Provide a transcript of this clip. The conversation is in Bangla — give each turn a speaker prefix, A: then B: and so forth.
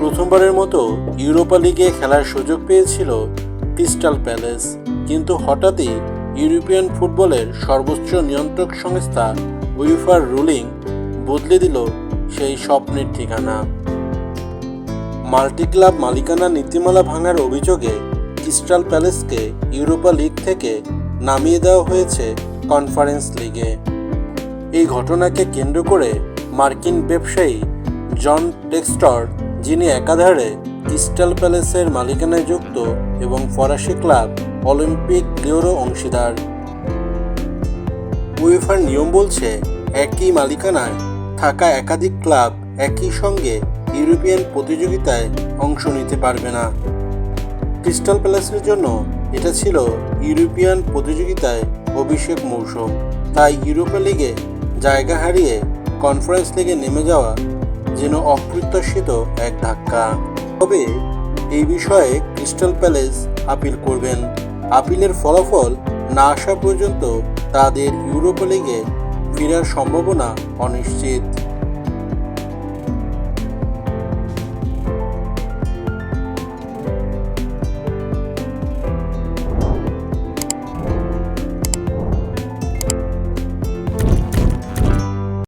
A: প্রথমবারের মতো ইউরোপা লিগে খেলার সুযোগ পেয়েছিল ক্রিস্টাল প্যালেস। কিন্তু হঠাৎই ইউরোপিয়ান ফুটবলের সর্বোচ্চ নিয়ন্ত্রক সংস্থা উইফার রুলিং বদলে দিল সেই স্বপ্নের ঠিকানা। মাল্টি ক্লাব মালিকানা নীতিমালা ভাঙার অভিযোগে ক্রিস্টাল প্যালেসকে ইউরোপা লিগ থেকে নামিয়ে দেওয়া হয়েছে কনফারেন্স লিগে। এই ঘটনাকে কেন্দ্র করে মার্কিন ব্যবসায়ী জন টেক্সটর যিনি একাধারে ক্রিস্টাল প্যালেসের মালিকানায় যুক্ত এবং ফরাসি ক্লাব অলিম্পিক লিওরও অংশীদার। উয়েফার নিয়ম বলছে, একই মালিকানায় থাকা একাধিক ক্লাব একই সঙ্গে ইউরোপিয়ান প্রতিযোগিতায় অংশ নিতে পারবে না। ক্রিস্টাল প্যালেসের জন্য এটা ছিল ইউরোপিয়ান প্রতিযোগিতায় অভিষেক মৌসুম। তাই ইউরোপা লিগে জায়গা হারিয়ে কনফারেন্স লিগে নেমে যাওয়া যেন অপ্রত্যাশিত এক ধাক্কা। তবে এই বিষয়ে ক্রিস্টাল প্যালেস আপিল করবেন। আপিলের ফলাফল না আসা পর্যন্ত তাদের ইউরোপা লিগে ফেরার সম্ভাবনা অনিশ্চিত।